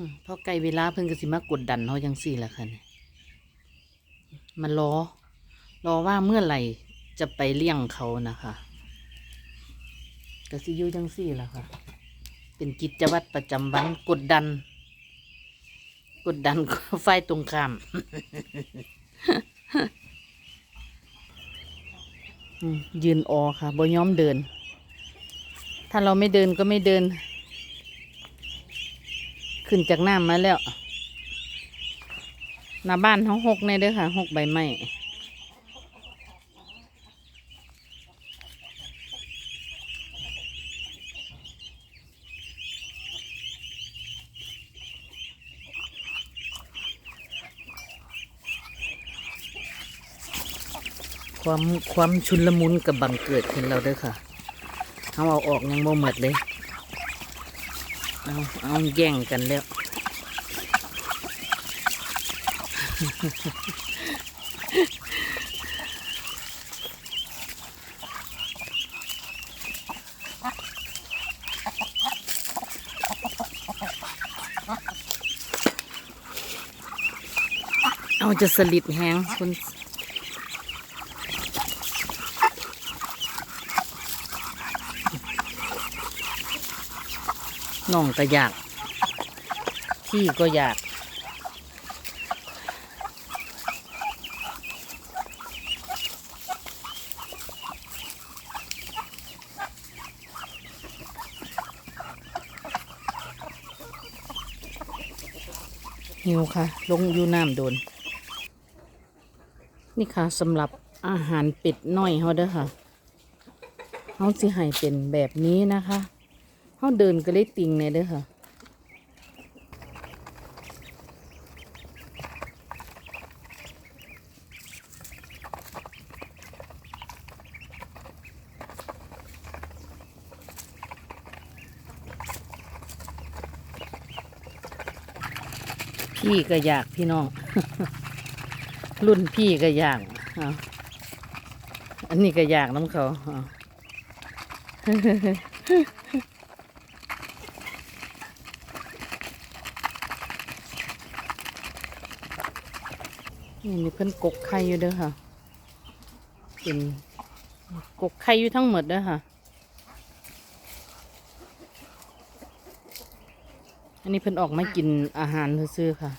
อืมพอใกล้เวลาเพิ่นก็สิมากดดันเฮาจังซี่ล่ะค่ะเนี่ยมารอ รอว่าเมื่อไหร่จะไปเลี้ยงเขานะคะก็สิอยู่จังซี่ล่ะค่ะ เป็นกิจวัตรประจำวันกดดัน กดดันฝ่ายตรงข้ามยืนออค่ะบ่ยอมเดิน ถ้าเราไม่เดินก็ไม่เดิน ขึ้นจากน้ำมาแล้วหน้าบ้านเขาหกในเด้อค่ะหกใบไม้ความความชุนละมุนกับบังเกิดขึ้นแล้วเด้อค่ะเขาเอาออกยังโมหมดเลย เอาเอาแย่งกันแล้ว เอาจะสลิดแห้งคุณ น้องก็อยากพี่ก็อยาก หิวค่ะ ลงอยู่น้ำโดน นี่ค่ะสำหรับอาหารเป็ดน้อยเขาเด้อค่ะเขาสิให้เป็นแบบนี้นะคะ เขาเดินก็เลยติงเนี่ยเด้อค่ะ พี่ก็อยากพี่น้อง รุ่นพี่ก็อยากอาอันนี้ก็อยากน้ำเขาเอา นี่มีเพิ่นกกไข่อยู่เด้อค่ะเป็นกกไข่อยู่ทั้งหมดเด้อค่ะ อันนี้เพิ่นออกมากินอาหารซื้อค่ะ